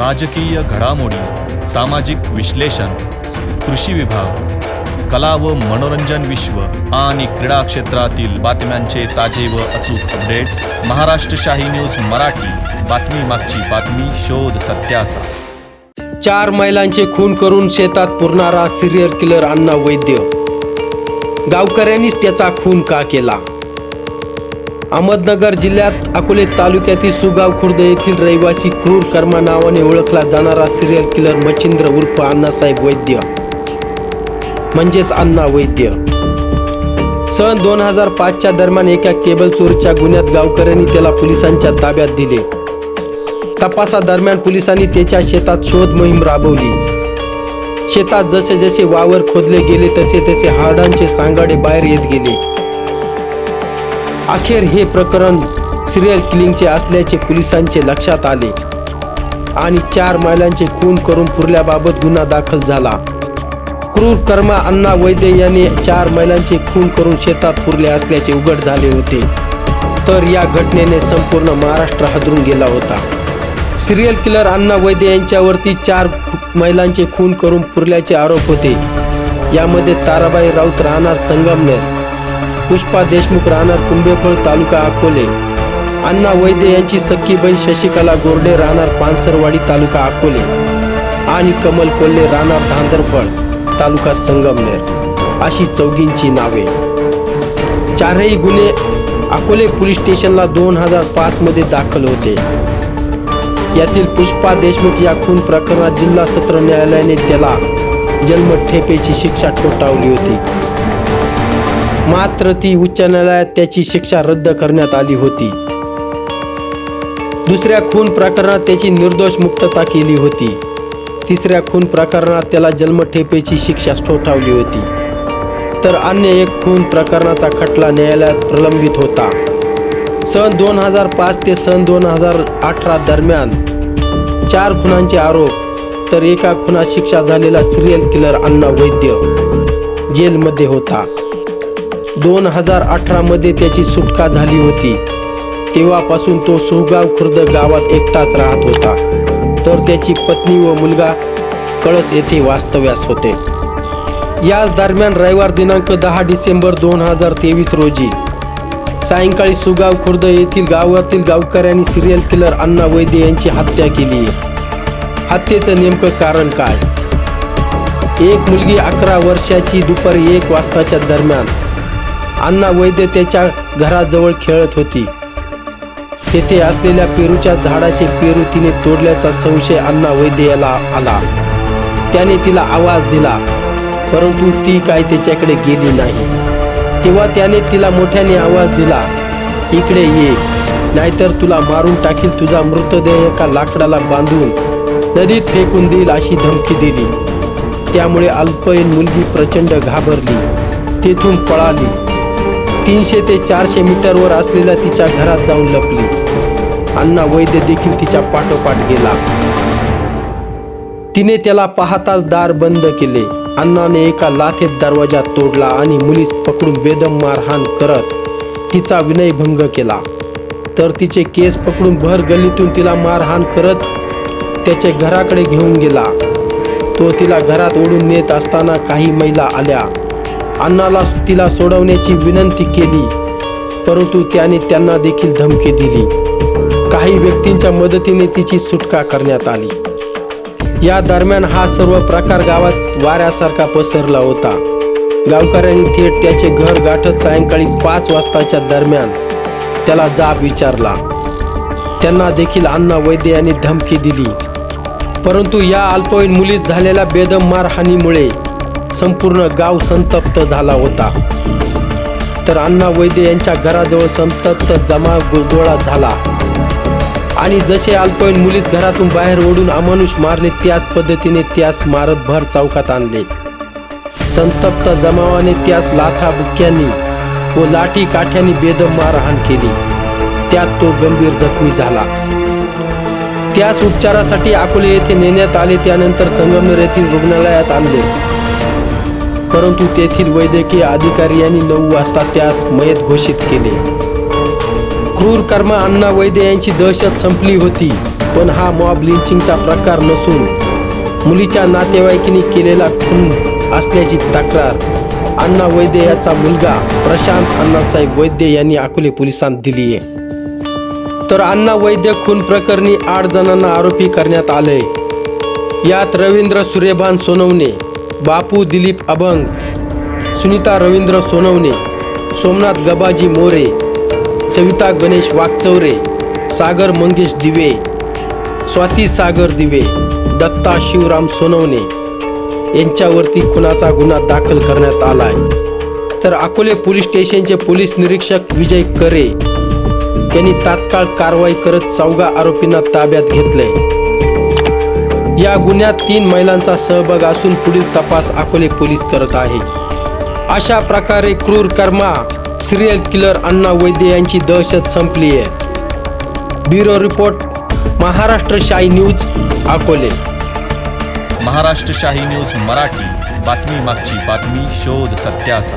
राजकीय घडामोडी सामाजिक विश्लेषण कृषी विभाग कला व मनोरंजन विश्व आणि क्रीडा क्षेत्रातील बातम्यांचे ताजे व अचूक अपडेट्स महाराष्ट्रशाही न्यूज मराठी. बातमी मागची बातमी शोध सत्याचा. चार महिलांचे खून करून शेतात पुरणारा सिरियल किलर अण्णा वैद्य. गावकऱ्यांनीच त्याचा खून का केला? अहमदनगर जिल्ह्यात अकोले तालुक्यातील सुगाव खुर्द येथील रहिवासी क्रूर कर्मा नावाने ओळखला जाणारा सिरियल किलर मच्छिंद्र उर्फ अण्णासाहेब वैद्य. म्हणजेच अण्णा वैद्य. सन दोन हजार पाचच्या दरम्यान एका केबल चोरीच्या गुन्ह्यात गावकऱ्यांनी त्याला पोलिसांच्या ताब्यात दिले. तपासादरम्यान पोलिसांनी त्याच्या शेतात शोध मोहीम राबवली. शेतात जसे जसे वावर खोदले गेले तसे तसे हाडांचे सांगाडे बाहेर येत गेले. अखेर हे प्रकरण सिरियल किलिंगचे असल्याचे पोलिसांचे लक्षात आले. आणि चार महिलांचे खून करून पुरल्याबाबत गुन्हा दाखल झाला. क्रूर कर्मा अण्णा वैद्य यांनी चार महिलांचे खून करून शेतात पुरले असल्याचे उघड झाले होते. तर या घटनेने संपूर्ण महाराष्ट्र हादरून गेला होता. सिरियल किलर अण्णा वैद्य यांच्यावरती चार महिलांचे खून करून पुरल्याचे आरोप होते. यामध्ये ताराबाई राऊत राहणार संगमनेर पुष्पा देशमुख राहणार कुंभेफळ तालुका अकोले. अण्णा वैद्य यांची सख्खी बहीण शशिकला गोरडे राहणार पानसरवाडी तालुका अकोले. आणि कमल कोल्हे राहणार धांदरफळ तालुका संगमनेर. अशी चौघींची नावे. चारही गुन्हे अकोले पोलीस स्टेशनला दोन हजार पाच मध्ये दाखल होते. यातील पुष्पा देशमुख या खून प्रकरणात जिल्हा सत्र न्यायालयाने त्याला जन्मठेपेची शिक्षा ठोठावली होती. मात्र ती उच्च न्यायालयात त्याची शिक्षा रद्द करण्यात आली होती. दुसऱ्या खून प्रकरणात त्याची निर्दोष मुक्तता केली होती. तिसऱ्या खून प्रकरणात त्याला जन्मठेपेची शिक्षा ठोठावली होती. तर अन्य एक खून प्रकरणाचा खटला न्यायालयात प्रलंबित होता. सन दोन हजार पाच ते सन दोन हजार अठरा दरम्यान चार खुनांचे आरोप तर एका खुनात शिक्षा झालेला सिरियल किलर अण्णा वैद्य जेलमध्ये होता. दोन हजार अठरा मध्ये त्याची सुटका झाली होती. तेव्हापासून तो सुगाव खुर्द गावात एकटाच राहत होता. तर त्याची पत्नी व मुलगा कळस येथे वास्तव्यास होते. याच दरम्यान रविवार दिनांक दहा डिसेंबर दोन हजार तेवीस रोजी सायंकाळी सुगाव खुर्द येथील गावातील गावकऱ्यांनी सिरियल किलर अण्णा वैद्य यांची हत्या केली. हत्येचं नेमकं कारण काय? एक मुलगी अकरा वर्षाची दुपारी एक वाजताच्या दरम्यान अण्णा वैद्य त्याच्या घराजवळ खेळत होती. तेथे असलेल्या पेरूच्या झाडाचे पेरू तिने तोडल्याचा संशय अण्णा वैद्य याला आला. त्याने तिला आवाज दिला परंतु ती काय त्याच्याकडे गेली नाही. तेव्हा त्याने तिला मोठ्याने आवाज दिला इकडे ये नाहीतर तुला मारून टाकील तुझा मृतदेह एका लाकडाला बांधून नदीत फेकून देईल अशी धमकी दिली. त्यामुळे अल्पवयीन मुलगी प्रचंड घाबरली तेथून पळाली. तीनशे ते चारशे मीटरवर असलेल्या तिच्या घरात जाऊन लपली. अण्णा वैद्य देखील तिच्या पाठोपाठ गेला. तिने त्याला पाहताच दार बंद केले. अण्णाने एका लाथेत दरवाजा तोडला आणि मुलीस पकडून बेदम मारहाण करत तिचा विनयभंग केला. तर तिचे केस पकडून भर गल्लीतून तिला मारहाण करत त्याच्या घराकडे घेऊन गेला. तो तिला घरात ओढून नेत असताना काही महिला आल्या. अण्णाला तिला सोडवण्याची विनंती केली परंतु त्याने त्यांना देखील धमकी दिली. काही व्यक्तींच्या मदतीने तिची सुटका करण्यात आली. या दरम्यान हा सर्व प्रकार गावात वाऱ्यासारखा पसरला होता. गावकऱ्यांनी थेट त्याचे घर गाठत सायंकाळी पाच वाजताच्या दरम्यान त्याला जाब विचारला. त्यांना देखील अण्णा वैद्य यांनी धमकी दिली. परंतु या अल्पवयीन मुलीत झालेल्या बेदम मारहाणीमुळे संपूर्ण गाव संतप्त झाला होता. तर अण्णा वैद्य यांच्या घराजवळ संतप्त जमा गोळा झाला. आणि जसे अल्पवयीन मुलीच घरातून बाहेर ओढून अमानुष मारले त्याच पद्धतीने त्यास मारत भर चौकात आणले. संतप्त जमावाने त्यास लाथा बुक्क्यांनी व लाठी काठ्यांनी बेदम मारहाण केली. त्यात तो गंभीर जखमी झाला. त्यास उपचारासाठी अकोले येथे नेण्यात आले त्यानंतर संगमनेर येथील रुग्णालयात आणले. परंतु तेथील वैद्यकीय अधिकारी यांनी नऊ वाजता त्यास मयत घोषित केले. क्रूर कर्मा अण्णा वैद्य यांची दहशत संपली होती पण हा मॉब लिंचिंगचा प्रकार नसून मुलीच्या नातेवाईकांनी केलेला खून असल्याची तक्रार अण्णा वैद्य याचा मुलगा प्रशांत अण्णासाहेब वैद्य यांनी अकोले पोलिसांत दिली आहे. तर अण्णा वैद्य खून प्रकरणी आठ जणांना आरोपी करण्यात आले यात रवींद्र सूर्यभान सोनवणे बापू दिलीप अभंग सुनीता रवींद्र सोनवणे सोमनाथ गबाजी मोरे सविता गणेश वागचौरे सागर मंगेश दिवे स्वाती सागर दिवे दत्ता शिवराम सोनवणे यांच्यावरती खुनाचा गुन्हा दाखल करण्यात आला आहे तर अकोले पोलीस स्टेशनचे पोलीस निरीक्षक विजय करे यांनी तात्काळ कारवाई करत चौघा आरोपींना ताब्यात घेतलंय. या गुन्ह्यात तीन महिलांचा सहभाग असून पुढील तपास अकोले पोलीस करत आहे. अशा प्रकारे क्रूर कर्मा सिरियल किलर अण्णा वैद्य यांची दहशत संपली आहे. ब्युरो रिपोर्ट महाराष्ट्र शाही न्यूज अकोले. महाराष्ट्र शाही न्यूज मराठी बातमी मागची बातमी शोध सत्याचा.